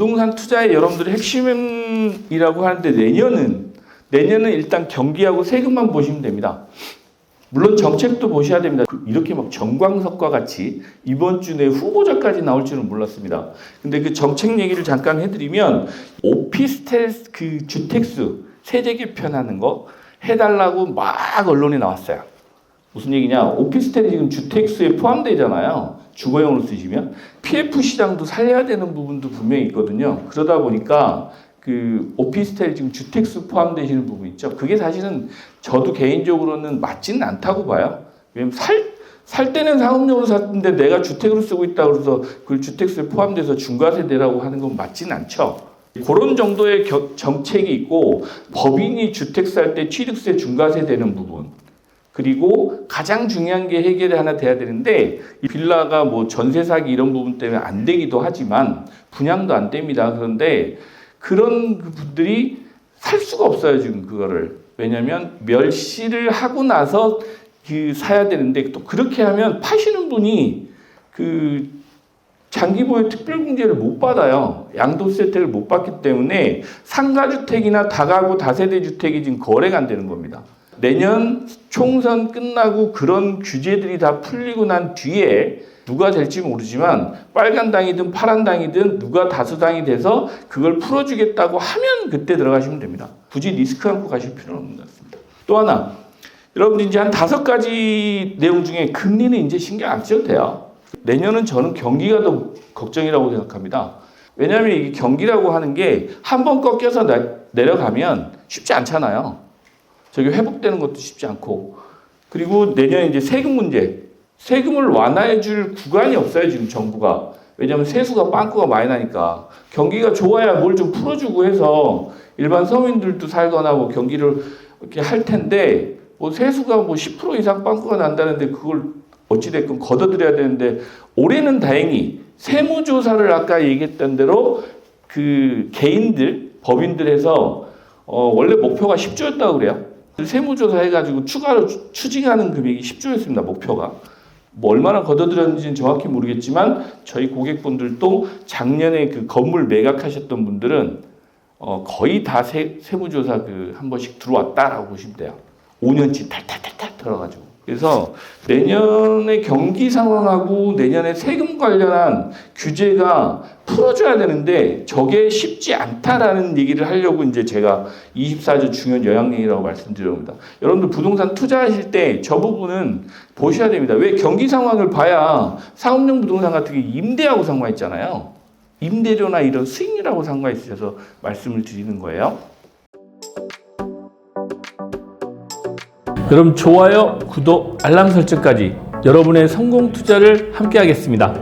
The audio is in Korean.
부동산 투자의 여러분들의 핵심이라고 하는데 내년은 내년은 일단 경기하고 세금만 보시면 됩니다. 물론 정책도 보셔야 됩니다. 그- 이렇게 막 정광석과 같이 이번 주 내 후보자까지 나올 줄은 몰랐습니다. 근데 그 정책 얘기를 잠깐 해드리면 오피스텔 그 주택수 세제 개편하는 거 해달라고 막 언론에 나왔어요. 무슨 얘기냐? 오피스텔이 지금 주택수에 포함되잖아요. 주거용으로 쓰시면 PF 시장도 살려야 되는 부분도 분명히 있거든요. 그러다 보니까 그 오피스텔 지금 주택수 포함되시는 부분 있죠. 그게 사실은 저도 개인적으로는 맞지는 않다고 봐요. 왜냐면 살, 살 때는 상업용으로 샀는데 내가 주택으로 쓰고 있다 그래서 그 주택수에 포함돼서 중과세대라고 하는 건 맞지는 않죠. 그런 정도의 겨- 정책이 있고 법인이 주택 살 때 취득세 중과세 되는 부분 그리고 가장 중요한 게 해결이 하나 돼야 되는데 이 빌라가 뭐 전세 사기 이런 부분 때문에 안 되기도 하지만 분양도 안 됩니다. 그런데 그런 그 분들이 살 수가 없어요 지금 그거를 왜냐하면 멸시를 하고 나서 그 사야 되는데 또 그렇게 하면 파시는 분이 그 장기 보유 특별공제를 못 받아요. 양도세 혜택을 못 받기 때문에 상가주택이나 다가구 다세대 주택이 지금 거래가 안 되는 겁니다. 내년 총선 끝나고 그런 규제들이 다 풀리고 난 뒤에 누가 될지 모르지만 빨간 당이든 파란 당이든 누가 다수당이 돼서 그걸 풀어주겠다고 하면 그때 들어가시면 됩니다. 굳이 리스크 안고 가실 필요는 없는 것 같습니다. 또 하나 여러분들 이제 한 다섯 가지 내용 중에 금리는 이제 신경 안 써도 돼요. 내년은 저는 경기가 더 걱정이라고 생각합니다. 왜냐하면 이게 경기라고 하는 게 한 번 꺾여서 내- 내려가면 쉽지 않잖아요. 저게 회복되는 것도 쉽지 않고. 그리고 내년에 이제 세금 문제. 세금을 완화해 줄 구간이 없어요 지금 정부가. 왜냐하면 세수가 빵꾸가 많이 나니까. 경기가 좋아야 뭘 좀 풀어주고 해서 일반 서민들도 살거나 뭐 경기를 이렇게 할 텐데 뭐 세수가 뭐 10% 이상 빵꾸가 난다는데 그걸 어찌됐건 걷어들여야 되는데 올해는 다행히 세무조사를 아까 얘기했던 대로 그 개인들 법인들에서 어 원래 목표가 10조였다고 그래요. 세무조사 해가지고 추가로 추- 추징하는 금액이 10조였습니다. 목표가. 뭐 얼마나 걷어들였는지는 정확히 모르겠지만 저희 고객분들도 작년에 그 건물 매각하셨던 분들은 어 거의 다 세, 세무조사 그 한 번씩 들어왔다라고 보시면 돼요. 5년치 탈탈탈탈 들어가지고. 그래서 내년의 경기 상황하고 내년에 세금 관련한 규제가 풀어줘야 되는데 저게 쉽지 않다라는 얘기를 하려고 이제 제가 24조 중요한 요약령이라고 말씀드립니다. 여러분들 부동산 투자하실 때 저 부분은 보셔야 됩니다. 왜 경기 상황을 봐야 상업용 부동산 같은 게 임대하고 상관있잖아요. 임대료나 이런 수익률하고 상관있어서 말씀을 드리는 거예요. 그럼 좋아요, 구독, 알람 설정까지 여러분의 성공 투자를 함께 하겠습니다.